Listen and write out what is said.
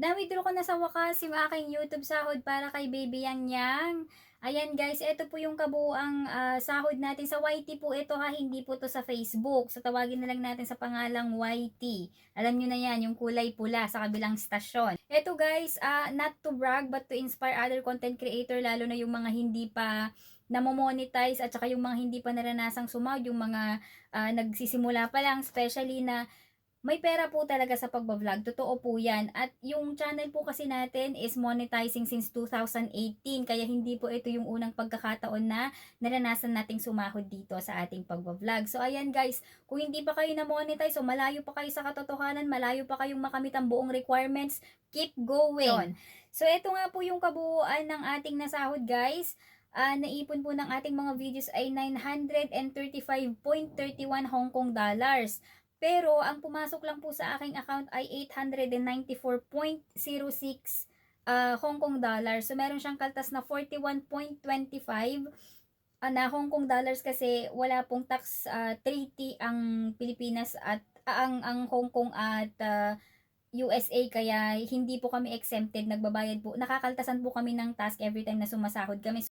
Na-withdraw ko na sa wakas yung aking YouTube sahod para kay Baby Yang Yang. Ayan guys, ito po yung kabuuang ah, sahod natin sa YT po ito ha, hindi po to sa Facebook. So tawagin na lang natin sa pangalang YT. Alam nyo na yan, yung kulay pula sa kabilang stasyon. Ito guys, ah, not to brag but to inspire other content creator lalo na yung mga hindi pa namomonetize at saka yung mga hindi pa naranasang sumahod, yung mga ah, nagsisimula pa lang, especially na may pera po talaga sa pagbablog. Totoo po yan. At yung channel po kasi natin is monetizing since 2018. Kaya hindi po ito yung unang pagkakataon na naranasan nating sumahod dito sa ating pagbablog. So ayan guys, kung hindi pa kayo na-monetize o malayo pa kayo sa katotohanan, malayo pa kayong makamit ang buong requirements, keep going. So ito nga po yung kabuuan ng ating nasahod guys. Ah, naipon po ng ating mga videos ay 935.31 Hong Kong dollars. Pero ang pumasok lang po sa aking account ay 894.06 ah, Hong Kong dollars. So meron siyang kaltas na 41.25 ah, na Hong Kong dollars kasi wala pong tax ah, treaty ang Pilipinas at ah, ang ang Hong Kong at ah, USA kaya hindi po kami exempted nagbabayad po. Nakakaltasan po kami ng task every time na sumasahod kami